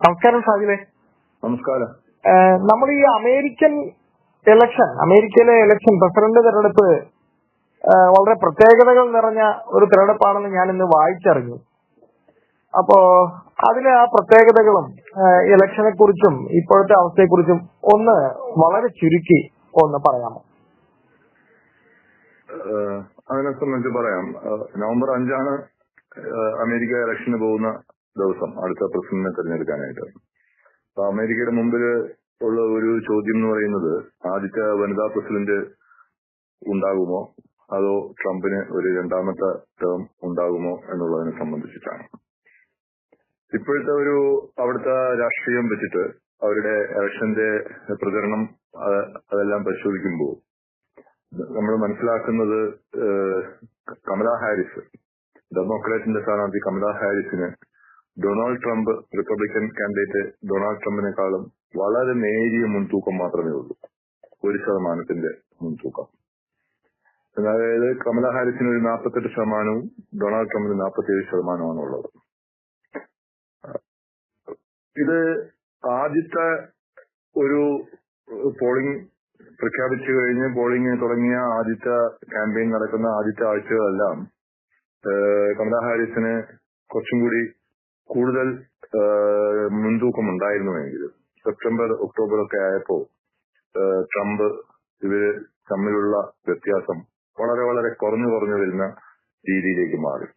നമസ്കാരം ഷാജിലെ നമസ്കാരം. നമ്മൾ ഈ അമേരിക്കൻ ഇലക്ഷൻ അമേരിക്കയിലെ ഇലക്ഷൻ പ്രസിഡന്റ് തെരഞ്ഞെടുപ്പ് വളരെ പ്രത്യേകതകൾ നിറഞ്ഞ ഒരു തെരഞ്ഞെടുപ്പാണെന്ന് ഞാൻ ഇന്ന് വായിച്ചറിഞ്ഞു. അപ്പോ അതിലെ ആ പ്രത്യേകതകളും ഇലക്ഷനെ കുറിച്ചും ഇപ്പോഴത്തെ അവസ്ഥയെക്കുറിച്ചും ഒന്ന് വളരെ ചുരുക്കി ഒന്ന് പറയാമോ? അതിനെ സംബന്ധിച്ച് പറയാം. നവംബർ അഞ്ചാണ് അമേരിക്ക ഇലക്ഷന് പോകുന്ന ദിവസം അടുത്ത പ്രസിഡന്റിനെ തെരഞ്ഞെടുക്കാനായിട്ട്. അപ്പൊ അമേരിക്കയുടെ മുമ്പിൽ ഉള്ള ഒരു ചോദ്യം എന്ന് പറയുന്നത് ആദ്യത്തെ വനിതാ പ്രസിഡന്റ് ഉണ്ടാകുമോ? അതോ ട്രംപിന് ഒരു രണ്ടാമത്തെ ടേം ഉണ്ടാകുമോ എന്നുള്ളതിനെ സംബന്ധിച്ചിട്ടാണ്. ഇപ്പോഴത്തെ ഒരു അവിടുത്തെ രാഷ്ട്രീയം വെച്ചിട്ട് അവരുടെ ഇലക്ഷന്റെ പ്രചരണം അതെല്ലാം പരിശോധിക്കുമ്പോൾ നമ്മൾ മനസ്സിലാക്കുന്നത് കമലാ ഹാരിസ് ഡെമോക്രാറ്റിന്റെ സ്ഥാനാർത്ഥി Kamala ഹാരിസിന് Donald Trump Republican candidate Donald ട്രംപിനെക്കാളും വളരെ നേരിയ മുൻതൂക്കം മാത്രമേ ഉള്ളൂ. ഒരു ശതമാനത്തിന്റെ മുൻതൂക്കം. അതായത് കമല ഹാരിസിന് ഒരു നാൽപ്പത്തെട്ട് ശതമാനവും ഡൊണാൾഡ് ട്രംപിന് നാൽപ്പത്തിയേഴ് ശതമാനമാണ് ഉള്ളത്. ഇത് ആദ്യത്തെ ഒരു പോളിംഗ് പ്രഖ്യാപിച്ചു കഴിഞ്ഞ് പോളിംഗ് തുടങ്ങിയ ആദ്യത്തെ ക്യാമ്പയിൻ നടക്കുന്ന ആദ്യത്തെ ആഴ്ചകളെല്ലാം കമല ഹാരിസിന് കുറച്ചും കൂടി കൂടുതൽ മുൻതൂക്കം ഉണ്ടായിരുന്നുവെങ്കിലും സെപ്റ്റംബർ ഒക്ടോബർ ഒക്കെ ആയപ്പോൾ ട്രംപ് ഇവർ തമ്മിലുള്ള വ്യത്യാസം വളരെ വളരെ കുറഞ്ഞു കുറഞ്ഞു വരുന്ന രീതിയിലേക്ക് മാറി.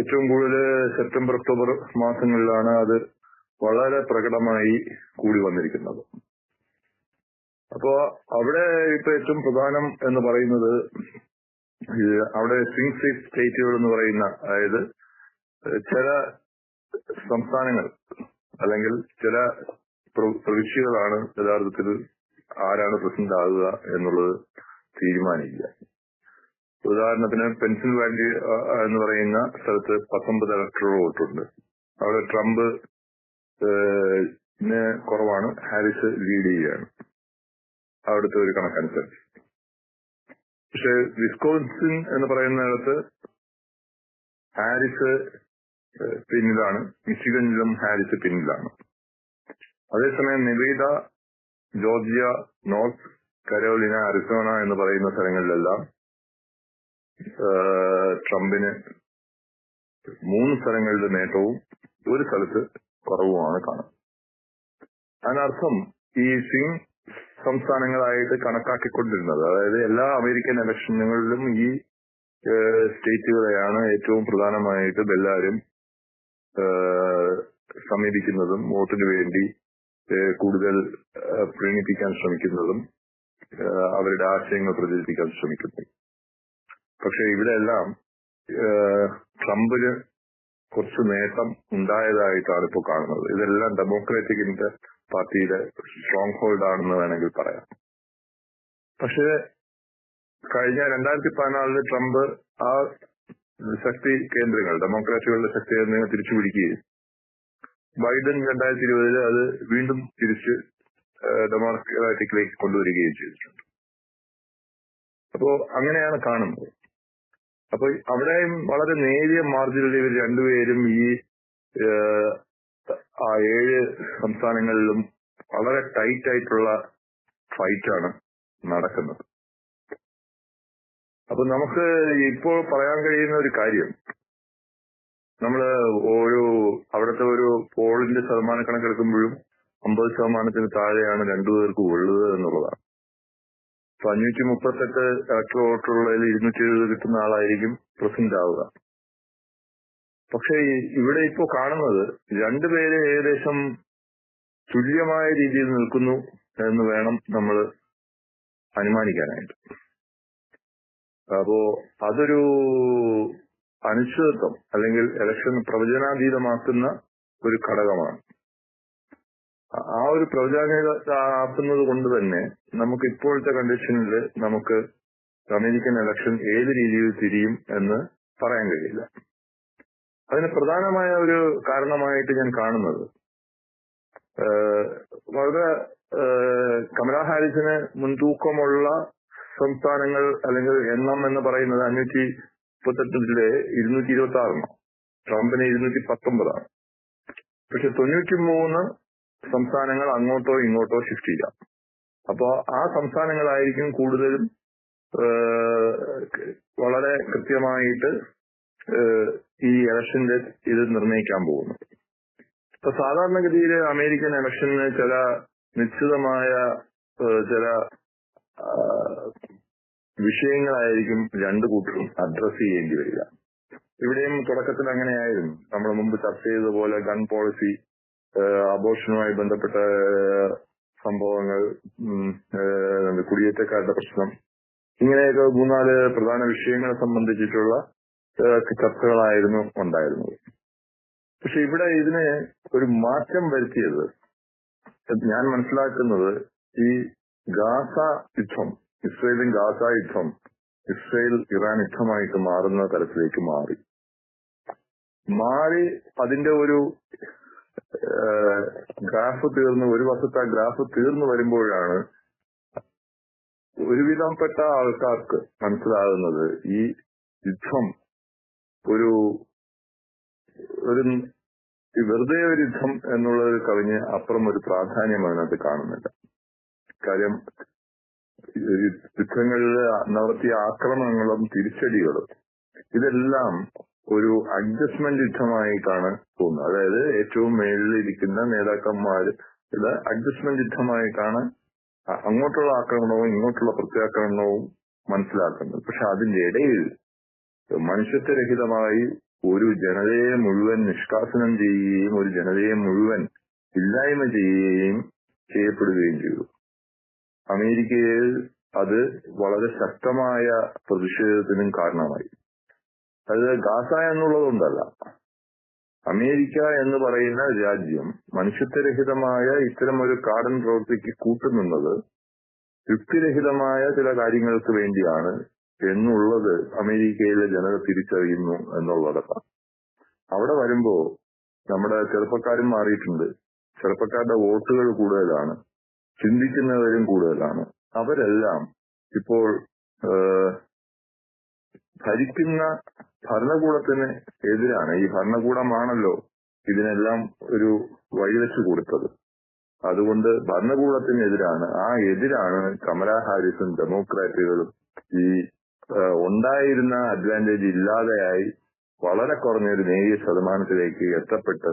ഏറ്റവും കൂടുതൽ സെപ്റ്റംബർ ഒക്ടോബർ മാസങ്ങളിലാണ് അത് വളരെ പ്രകടമായി കൂടി വന്നിരിക്കുന്നത്. അപ്പോ അവിടെ ഇപ്പൊ ഏറ്റവും പ്രധാനം എന്ന് പറയുന്നത് അവിടെ സ്വിംഗ് സ്റ്റേറ്റ് സ്റ്റേറ്റുകൾ എന്ന് പറയുന്ന അതായത് ചില സംസ്ഥാനങ്ങൾ അല്ലെങ്കിൽ ചില പ്രൊ- പ്രവിശ്യകളാണ് യഥാർത്ഥത്തിൽ ആരാണ് പ്രസിഡന്റ് ആകുക എന്നുള്ളത് തീരുമാനിക്കുക. ഉദാഹരണത്തിന് പെൻസിൽവാനിയ എന്ന് പറയുന്ന സ്ഥലത്ത് പത്തൊമ്പത് ഇലക്ടറൽ വോട്ടുണ്ട്. അവിടെ ട്രംപ് കുറവാണ് ഹാരിസ് ലീഡ് ചെയ്യുകയാണ്. അവിടുത്തെ ഒരു കണക്കനുസരിച്ച്. പക്ഷെ വിസ്കോൺസിൻ എന്ന് പറയുന്നിടത്ത് ഹാരിസ് പിന്നിലാണ്. മിഷിഗനിലും ഹാരിസ് പിന്നിലാണ്. അതേസമയം Nevada Georgia North Carolina Arizona എന്ന് പറയുന്ന സ്ഥലങ്ങളിലെല്ലാം ട്രംപിന് മൂന്ന് സ്ഥലങ്ങളിലെ നേട്ടവും ഒരു സ്ഥലത്ത് കുറവുമാണ് കാണുന്നത് അതിനർത്ഥം ഈ സിംഗ് സംസ്ഥാനങ്ങളായിട്ട് കണക്കാക്കിക്കൊണ്ടിരുന്നത്. അതായത് എല്ലാ അമേരിക്കൻ ഇലക്ഷനുകളിലും ഈ സ്റ്റേറ്റുകളെയാണ് ഏറ്റവും പ്രധാനമായിട്ട് എല്ലാവരും സമീപിക്കുന്നതും വോട്ടിന് വേണ്ടി കൂടുതൽ പ്രീണിപ്പിക്കാൻ ശ്രമിക്കുന്നതും അവരുടെ ആശയങ്ങൾ പ്രചരിപ്പിക്കാൻ ശ്രമിക്കുന്നു. പക്ഷെ ഇവിടെയെല്ലാം ട്രംപിന് കുറച്ച് നേട്ടം ഉണ്ടായതായിട്ടാണ് ഇപ്പോൾ കാണുന്നത്. ഇതെല്ലാം ഡെമോക്രാറ്റിക്കിന്റെ പാർട്ടിയുടെ സ്ട്രോങ് ഹോൾഡ് ആണെന്ന് വേണമെങ്കിൽ പറയാം. പക്ഷേ കഴിഞ്ഞ രണ്ടായിരത്തി പതിനാലിൽ ട്രംപ് ആ ശക്തി കേന്ദ്രങ്ങൾ ഡെമോക്രാറ്റുകളുടെ ശക്തി കേന്ദ്രങ്ങൾ തിരിച്ചു പിടിക്കുകയും ബൈഡൻ രണ്ടായിരത്തി ഇരുപതിൽ അത് വീണ്ടും തിരിച്ച് ഡെമോക്രാറ്റിക്കിലേക്ക് കൊണ്ടുവരികയും ചെയ്തിട്ടുണ്ട്. അപ്പോ അങ്ങനെയാണ് കാണുന്നത്. അപ്പൊ അവിടെയും വളരെ നേരിയ മാർജിനിൽ ഇവർ രണ്ടുപേരും ഈ ആ ഏഴ് സംസ്ഥാനങ്ങളിലും വളരെ ടൈറ്റ് ആയിട്ടുള്ള ഫൈറ്റാണ് നടക്കുന്നത്. അപ്പൊ നമുക്ക് ഇപ്പോൾ പറയാൻ കഴിയുന്ന ഒരു കാര്യം. നമ്മൾ ഒരു അവിടുത്തെ ഒരു പോളിന്റെ ശതമാന കണക്കെടുക്കുമ്പോഴും അമ്പത് ശതമാനത്തിന് താഴെയാണ് രണ്ടു പേർക്ക് ഉള്ളത് എന്നുള്ളതാണ്. അപ്പൊ അഞ്ഞൂറ്റി മുപ്പത്തെട്ട് ഇലക്ട്രോ വോട്ടുള്ളതിൽ ഇരുന്നൂറ്റി എഴുപത് കിട്ടുന്ന ആളായിരിക്കും പ്രസിഡന്റ് ആവുക. പക്ഷെ ഇവിടെ ഇപ്പോ കാണുന്നത് രണ്ടുപേരെ ഏകദേശം തുല്യമായ രീതിയിൽ നിൽക്കുന്നു എന്ന് വേണം നമ്മൾ അനുമാനിക്കാനായിട്ട്. അപ്പോ അതൊരു അനിശ്ചിതത്വം അല്ലെങ്കിൽ ഇലക്ഷൻ പ്രവചനാതീതമാക്കുന്ന ഒരു ഘടകമാണ്. ആ- ഒരു പ്രവചനാതീതമാക്കുന്നത് കൊണ്ട് തന്നെ നമുക്ക് ഇപ്പോഴത്തെ കണ്ടീഷനിൽ നമുക്ക് അമേരിക്കൻ ഇലക്ഷൻ ഏത് രീതിയിൽ തിരിയും എന്ന് പറയാൻ കഴിയില്ല. അതിന് പ്രധാനമായ ഒരു കാരണമായിട്ട് ഞാൻ കാണുന്നത്. വളരെ കമലാ ഹാരിസിന് മുൻതൂക്കമുള്ള സംസ്ഥാനങ്ങൾ അല്ലെങ്കിൽ എണ്ണം എന്ന് പറയുന്നത് അഞ്ഞൂറ്റി മുപ്പത്തെട്ടിലെ ഇരുന്നൂറ്റി ഇരുപത്തി ആറെണ്ണം ട്രംപിന് ഇരുന്നൂറ്റി പത്തൊമ്പതാണ് പക്ഷെ തൊണ്ണൂറ്റി മൂന്ന് സംസ്ഥാനങ്ങൾ അങ്ങോട്ടോ ഇങ്ങോട്ടോ ഷിഫ്റ്റ് ചെയ്യാം. അപ്പോ ആ സംസ്ഥാനങ്ങളായിരിക്കും കൂടുതലും വളരെ കൃത്യമായിട്ട് ഈ ഇലക്ഷന്റെ ഇത് നിർണയിക്കാൻ പോകുന്നത്. ഇപ്പൊ സാധാരണഗതിയിൽ അമേരിക്കൻ ഇലക്ഷന് ചില നിശ്ചിതമായ ചില വിഷയങ്ങളായിരിക്കും രണ്ടു കൂട്ടരും അഡ്രസ് ചെയ്യേണ്ടി വരിക. ഇവിടെയും തുടക്കത്തിൽ അങ്ങനെയായിരുന്നു. നമ്മൾ മുമ്പ് ചർച്ച ചെയ്തതുപോലെ ഗൺ പോളിസി അബോഷനുമായി ബന്ധപ്പെട്ട സംഭവങ്ങൾ കുടിയേറ്റക്കാരുടെ പ്രശ്നം ഇങ്ങനെയൊക്കെ മൂന്നാൽ പ്രധാന വിഷയങ്ങളെ സംബന്ധിച്ചിട്ടുള്ള ചർച്ചകളായിരുന്നു ഉണ്ടായിരുന്നത്. പക്ഷെ ഇവിടെ ഇതിന് ഒരു മാറ്റം വരുത്തിയത് ഞാൻ മനസ്സിലാക്കുന്നത് ഈ ഗാസ യുദ്ധം ഇസ്രയേലും ഗാസ യുദ്ധം ഇസ്രയേൽ ഇറാൻ യുദ്ധമായിട്ട് മാറുന്ന തരത്തിലേക്ക് മാറി. മാറി അതിന്റെ ഒരു ഗ്രാഫ് തീർന്ന് ഒരു വർഷത്തെ ആ ഗ്രാഫ് തീർന്നു വരുമ്പോഴാണ് ഒരുവിധംപ്പെട്ട ആൾക്കാർക്ക് മനസ്സിലാകുന്നത് ഈ യുദ്ധം ഒരു ഒരു വെറുതെ ഒരു യുദ്ധം എന്നുള്ളത് കവിഞ്ഞ് അപ്പുറം ഒരു പ്രാധാന്യം അതിനകത്ത് കാണുന്നില്ല കാര്യം യുദ്ധങ്ങളിൽ നടത്തിയ ആക്രമണങ്ങളും തിരിച്ചടികളും ഇതെല്ലാം ഒരു അഡ്ജസ്റ്റ്മെന്റ് യുദ്ധമായിട്ടാണ് തോന്നുന്നത് അതായത് ഏറ്റവും മേളിലിരിക്കുന്ന നേതാക്കന്മാർ ഇത് അഡ്ജസ്റ്റ്മെന്റ് യുദ്ധമായിട്ടാണ് അങ്ങോട്ടുള്ള ആക്രമണവും ഇങ്ങോട്ടുള്ള പ്രത്യാക്രമണവും മനസ്സിലാക്കുന്നത്. പക്ഷെ അതിന്റെ ഇടയിൽ മനുഷ്യത്വരഹിതമായി ഒരു ജനതയെ മുഴുവൻ നിഷ്കാസനം ചെയ്യുകയും ഒരു ജനതയെ മുഴുവൻ ഇല്ലായ്മ ചെയ്യുകയും ചെയ്യപ്പെടുകയും ചെയ്തു. അമേരിക്കയിൽ അത് വളരെ ശക്തമായ പ്രതിഷേധത്തിനും കാരണമായി. അത് ഗാസ എന്നുള്ളതുകൊണ്ടല്ല അമേരിക്ക എന്ന് പറയുന്ന രാജ്യം മനുഷ്യത്വരഹിതമായ ഇത്തരം ഒരു കാടൻ പ്രവൃത്തിക്ക് കൂട്ടുനിന്നത് യുക്തിരഹിതമായ ചില കാര്യങ്ങൾക്ക് വേണ്ടിയാണ് എന്നുള്ളത് അമേരിക്കയിലെ ജനത തിരിച്ചറിയുന്നു എന്നുള്ളതാണ് അവിടെ വരുമ്പോ നമ്മുടെ ചെറുപ്പക്കാരും മാറിയിട്ടുണ്ട്. ചെറുപ്പക്കാരുടെ വോട്ടുകൾ കൂടുതലാണ്. ചിന്തിക്കുന്നവരും കൂടുതലാണ്. അവരെല്ലാം ഇപ്പോൾ ഭരിക്കുന്ന ഭരണകൂടത്തിന് എതിരാണ്. ഈ ഭരണകൂടമാണല്ലോ ഇതിനെല്ലാം ഒരു വഴിവെച്ചു കൊടുത്തത്. അതുകൊണ്ട് ഭരണകൂടത്തിനെതിരാണ്. ആ എതിരാണ് കമല ഹാരിസും ഡെമോക്രാറ്റുകളും ഈ ഉണ്ടായിരുന്ന അഡ്വാന്റേജ് ഇല്ലാതെയായി വളരെ കുറഞ്ഞൊരു നേരിയ ശതമാനത്തിലേക്ക് എത്തപ്പെട്ട്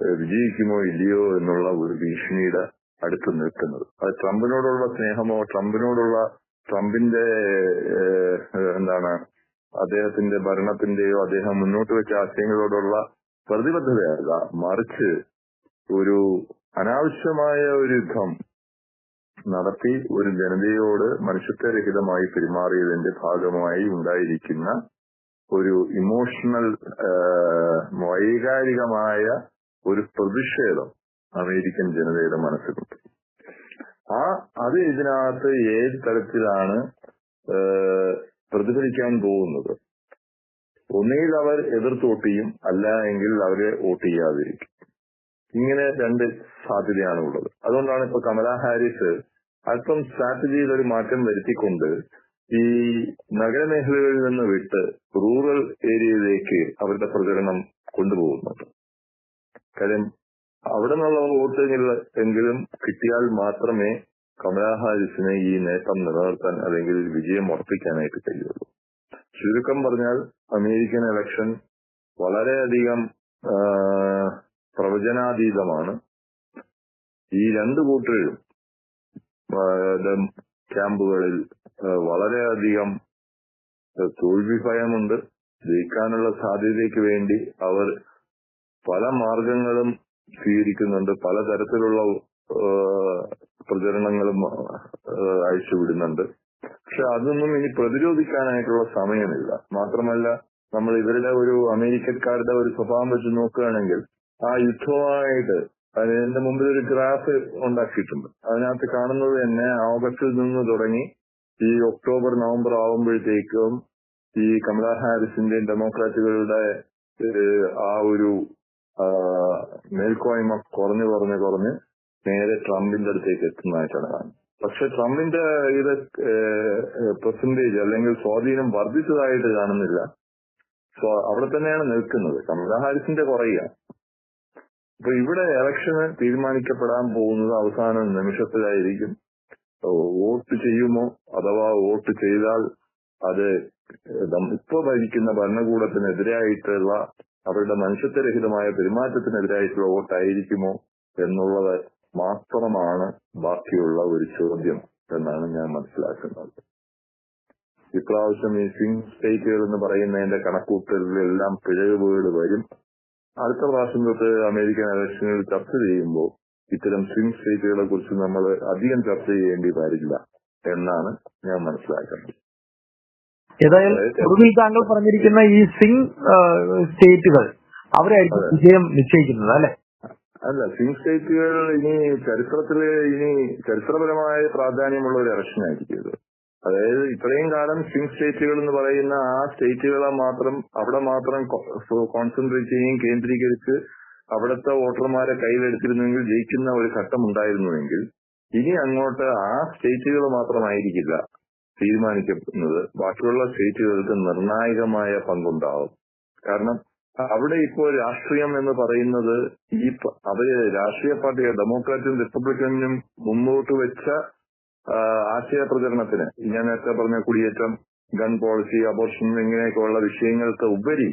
വിജയിക്കുമോ ഇല്ലയോ എന്നുള്ള ഒരു ഭീഷണിയുടെ അടുത്ത് നിൽക്കുന്നത്. അത് ട്രംപിനോടുള്ള സ്നേഹമോ ട്രംപിനോടുള്ള ട്രംപിന്റെ എന്താണ് അദ്ദേഹത്തിന്റെ ഭരണത്തിന്റെയോ അദ്ദേഹം മുന്നോട്ട് വെച്ച ആശയങ്ങളോടുള്ള പ്രതിബദ്ധതയല്ല. മറിച്ച് ഒരു അനാവശ്യമായ ഒരു യുദ്ധം നടത്തി ഒരു ജനതയോട് മനുഷ്യത്വരഹിതമായി പെരുമാറിയതിന്റെ ഭാഗമായി ഉണ്ടായിരിക്കുന്ന ഒരു ഇമോഷണൽ വൈകാരികമായ ഒരു പ്രതിഷേധം അമേരിക്കൻ ജനതയുടെ മനസ്സിലുണ്ട് ആ അത് ഇതിനകത്ത് ഏത് തരത്തിലാണ് പ്രതിഫലിക്കാൻ പോകുന്നത്? ഒന്നുകിൽ അവർ എതിർത്ത് വോട്ട് ചെയ്യും അല്ല എങ്കിൽ അവരെ വോട്ട് ചെയ്യാതിരിക്കും. ഇങ്ങനെ രണ്ട് സാധ്യതയാണ് ഉള്ളത് അതുകൊണ്ടാണ് ഇപ്പൊ കമല ഹാരിസ് അല്പം സ്ട്രാറ്റജിയിൽ ഒരു മാറ്റം വരുത്തിക്കൊണ്ട് ഈ നഗരമേഖലകളിൽ നിന്ന് വിട്ട് റൂറൽ ഏരിയയിലേക്ക് അവരുടെ പ്രചരണം കൊണ്ടുപോകുന്നുണ്ട് കാര്യം അവിടെ നിന്നുള്ള വോട്ടുകൾ എങ്കിലും കിട്ടിയാൽ മാത്രമേ കമലാ ഹാരിസിന് ഈ നേട്ടം നിലനിർത്താൻ അല്ലെങ്കിൽ വിജയം ഉറപ്പിക്കാനായിട്ട് കഴിയുള്ളൂ. ചുരുക്കം പറഞ്ഞാൽ അമേരിക്കൻ ഇലക്ഷൻ വളരെയധികം പ്രവചനാതീതമാണ്. ഈ രണ്ട് കൂട്ടരും ക്യാമ്പുകളിൽ വളരെയധികം തോൽവി ഭയമുണ്ട് ജയിക്കാനുള്ള സാധ്യതയ്ക്ക് വേണ്ടി അവർ പല മാർഗങ്ങളും സ്വീകരിക്കുന്നുണ്ട്. പലതരത്തിലുള്ള പ്രചരണങ്ങളും അയച്ചുവിടുന്നുണ്ട്. പക്ഷെ അതൊന്നും ഇനി പ്രതിരോധിക്കാനായിട്ടുള്ള സമയമില്ല. മാത്രമല്ല നമ്മൾ ഇവരുടെ ഒരു അമേരിക്കക്കാരുടെ ഒരു സ്വഭാവം വെച്ച് നോക്കുകയാണെങ്കിൽ ആ യുദ്ധമായിട്ട് അതിന്റെ മുമ്പിൽ ഒരു ഗ്രാഫ് ഉണ്ടാക്കിയിട്ടുണ്ട്. അതിനകത്ത് കാണുന്നത് തന്നെ ഓഗസ്റ്റിൽ നിന്ന് തുടങ്ങി ഈ ഒക്ടോബർ നവംബർ ആവുമ്പോഴത്തേക്കും ഈ കമലാ ഹാരിസിന്റെയും ഡെമോക്രാറ്റുകളുടെ ആ ഒരു മേൽക്കോയ്മ കുറഞ്ഞു കുറഞ്ഞു കുറഞ്ഞ് നേരെ ട്രംപിന്റെ അടുത്തേക്ക് എത്തുന്നതായിട്ടാണ് കാണുന്നത്. പക്ഷെ ട്രംപിന്റെ ഇത് പെർസെന്റേജ് അല്ലെങ്കിൽ സ്വാധീനം വർദ്ധിച്ചതായിട്ട് കാണുന്നില്ല. അവിടെ തന്നെയാണ് നിൽക്കുന്നത്. കമലാ ഹാരിസിന്റെ കുറയുക. അപ്പൊ ഇവിടെ ഇലക്ഷന് തീരുമാനിക്കപ്പെടാൻ പോകുന്നത് അവസാന നിമിഷത്തിലായിരിക്കും. വോട്ട് ചെയ്യുമോ? അഥവാ വോട്ട് ചെയ്താൽ അത് ഇപ്പൊ ഭരിക്കുന്ന ഭരണകൂടത്തിനെതിരായിട്ടുള്ള അവരുടെ മനുഷ്യത്വരഹിതമായ പെരുമാറ്റത്തിനെതിരായിട്ടുള്ള വോട്ടായിരിക്കുമോ എന്നുള്ളത് മാത്രമാണ് ബാക്കിയുള്ള ഒരു ചോദ്യം എന്നാണ് ഞാൻ മനസ്സിലാക്കുന്നത്. ഇപ്രാവശ്യം ഈ സ്വിംഗ് സ്റ്റേറ്റുകൾ എന്ന് പറയുന്നതിന്റെ കണക്കൂട്ടലിലെല്ലാം പിഴവുകൾ വരും. അടുത്ത പ്രാവശ്യം തൊട്ട് അമേരിക്കൻ ഇലക്ഷനുകൾ ചർച്ച ചെയ്യുമ്പോൾ ഇത്തരം സ്വിംഗ് സ്റ്റേറ്റുകളെ കുറിച്ച് നമ്മൾ അധികം ചർച്ച ചെയ്യേണ്ടി വരില്ല എന്നാണ് ഞാൻ മനസ്സിലാക്കുന്നത്. ഏതായാലും ഒടുവിൽ താങ്കൾ പറഞ്ഞിരിക്കുന്ന ഈ സിംഗ് സ്റ്റേറ്റുകൾ അവരായിരിക്കും. വിജയം നിശ്ചയിക്കുന്നത് അല്ലെ? അല്ല സിംഗ് സ്റ്റേറ്റുകൾ ഇനി ചരിത്രത്തിൽ ഇനി ചരിത്രപരമായ പ്രാധാന്യമുള്ള ഒരു ഇലക്ഷൻ ആയിരിക്കും ഇത്. അതായത് ഇത്രയും കാലം സിംഗ് സ്റ്റേറ്റുകൾ എന്ന് പറയുന്ന ആ സ്റ്റേറ്റുകളെ മാത്രം അവിടെ മാത്രം കോൺസെൻട്രേറ്റ് ചെയ്യുകയും കേന്ദ്രീകരിച്ച് അവിടുത്തെ വോട്ടർമാരെ കയ്യിലെടുത്തിരുന്നെങ്കിൽ ജയിക്കുന്ന ഒരു ഘട്ടം ഉണ്ടായിരുന്നുവെങ്കിൽ ഇനി അങ്ങോട്ട് ആ സ്റ്റേറ്റുകൾ മാത്രമായിരിക്കില്ല. തീരുമാനിക്കപ്പെടുന്നത് ബാക്കിയുള്ള സീറ്റുകൾക്ക് നിർണായകമായ പങ്കുണ്ടാവും. കാരണം അവിടെ ഇപ്പോൾ രാഷ്ട്രീയം എന്ന് പറയുന്നത് ഈ അവർ രാഷ്ട്രീയ പാർട്ടി ഡെമോക്രാറ്റും റിപ്പബ്ലിക്കനും മുന്നോട്ട് വെച്ച ആശയ പ്രചരണത്തിന് ഞാൻ നേരത്തെ പറഞ്ഞ കുടിയേറ്റം ഗൺ പോളിസി അബോർഷൻ ഇങ്ങനെയൊക്കെയുള്ള വിഷയങ്ങൾക്ക് ഉപരി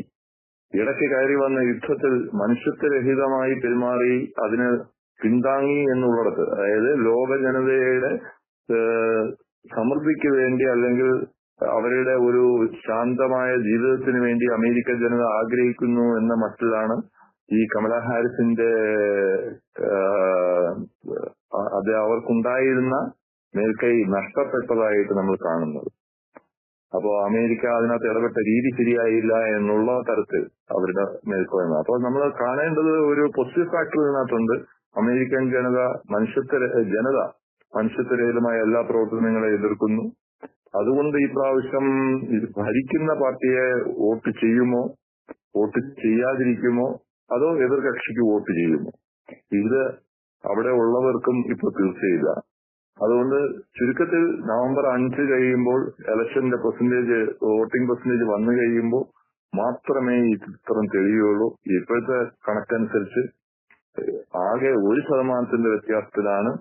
ഇടയ്ക്ക് കയറി വന്ന യുദ്ധത്തിൽ മനുഷ്യത്വരഹിതമായി പെരുമാറി അതിന് പിന്താങ്ങി എന്നുള്ളിടത്ത് അതായത് ലോക ജനതയുടെ സമൃദ്ധിക്ക് വേണ്ടി അല്ലെങ്കിൽ അവരുടെ ഒരു ശാന്തമായ ജീവിതത്തിന് വേണ്ടി അമേരിക്കൻ ജനത ആഗ്രഹിക്കുന്നു എന്ന മട്ടിലാണ് ഈ കമല ഹാരിസിന്റെ അത് അവർക്കുണ്ടായിരുന്ന മേൽക്കൈ നഷ്ടപ്പെട്ടതായിട്ട് നമ്മൾ കാണുന്നത്. അപ്പോ അമേരിക്ക അതിനകത്ത് ഇടപെട്ട രീതി ശരിയായില്ല എന്നുള്ള തരത്തിൽ അവരുടെ മേൽക്കോയ്മ. അപ്പോൾ നമ്മൾ കാണേണ്ടത് ഒരു പോസിറ്റീവ് ഫാക്ടർ ഇതിനകത്തുണ്ട്. അമേരിക്കൻ ജനത മനുഷ്യത്വ ജനത മനുഷ്യത്വരഹിതമായ എല്ലാ പ്രവർത്തനങ്ങളെ എതിർക്കുന്നു. അതുകൊണ്ട് ഈ പ്രാവശ്യം ഭരിക്കുന്ന പാർട്ടിയെ വോട്ട് ചെയ്യുമോ? വോട്ട് ചെയ്യാതിരിക്കുമോ? അതോ എതിർകക്ഷിക്ക് വോട്ട് ചെയ്യുമോ? ഇത് അവിടെ ഉള്ളവർക്കും ഇപ്പൊ തീർച്ചയില്ല. അതുകൊണ്ട് ചുരുക്കത്തിൽ നവംബർ അഞ്ച് കഴിയുമ്പോൾ ഇലക്ഷന്റെ പെർസെന്റേജ് വോട്ടിംഗ് പെർസെന്റേജ് വന്നു കഴിയുമ്പോൾ മാത്രമേ ഈ ചിത്രം തെളിയുള്ളൂ ഇപ്പോഴത്തെ കണക്കനുസരിച്ച് ആകെ ഒരു ശതമാനത്തിന്റെ വ്യത്യാസത്തിലാണ്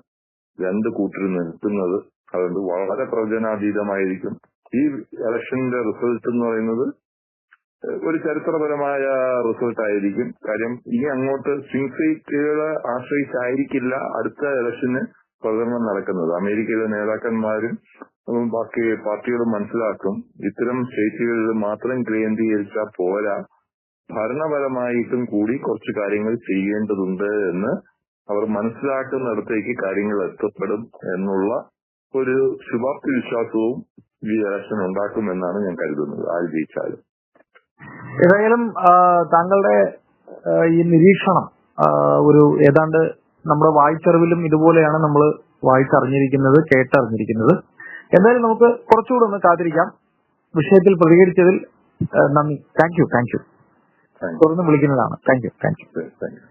രണ്ട് കൂട്ടർ നിർത്തുന്നത് അതുകൊണ്ട് വളരെ പ്രവചനാതീതമായിരിക്കും. ഈ ഇലക്ഷന്റെ റിസൾട്ട് എന്ന് പറയുന്നത് ഒരു ചരിത്രപരമായ റിസൾട്ട് ആയിരിക്കും. കാര്യം ഇനി അങ്ങോട്ട് സ്വിംഗ് സീറ്റുകളെ ആശ്രയിച്ചായിരിക്കില്ല അടുത്ത ഇലക്ഷന് പ്രചരണം നടക്കുന്നത്. അമേരിക്കയിലെ നേതാക്കന്മാരും ബാക്കി പാർട്ടികളും മനസ്സിലാക്കും ഇത്തരം സ്റ്റേറ്റുകളിൽ മാത്രം കേന്ദ്രീകരിച്ചാൽ പോരാ. ഭരണപരമായിട്ടും കൂടി കുറച്ച് കാര്യങ്ങൾ ചെയ്യേണ്ടതുണ്ട് എന്ന് അവർ മനസ്സിലാക്കുന്നിടത്തേക്ക് കാര്യങ്ങൾ എത്തപ്പെടും എന്നുള്ള ഒരു ശുഭാപ്തി വിശ്വാസവും ഈ ഇലക്ഷൻ ഉണ്ടാക്കുമെന്നാണ് ഞാൻ കരുതുന്നത്. ആര് ജയിച്ചാലും. ഏതായാലും താങ്കളുടെ ഈ നിരീക്ഷണം ഒരു ഏതാണ്ട് നമ്മുടെ വായിച്ചറിവിലും ഇതുപോലെയാണ് നമ്മൾ വായിച്ചറിഞ്ഞിരിക്കുന്നത് കേട്ടറിഞ്ഞിരിക്കുന്നത്. എന്തായാലും നമുക്ക് കുറച്ചുകൂടെ ഒന്ന് കാത്തിരിക്കാം. വിഷയത്തിൽ പ്രതികരിച്ചതിൽ നന്ദി. Thank you thank you. തുടർന്ന് തുറന്ന് വിളിക്കുന്നതാണ്. Thank you thank you. You thank you.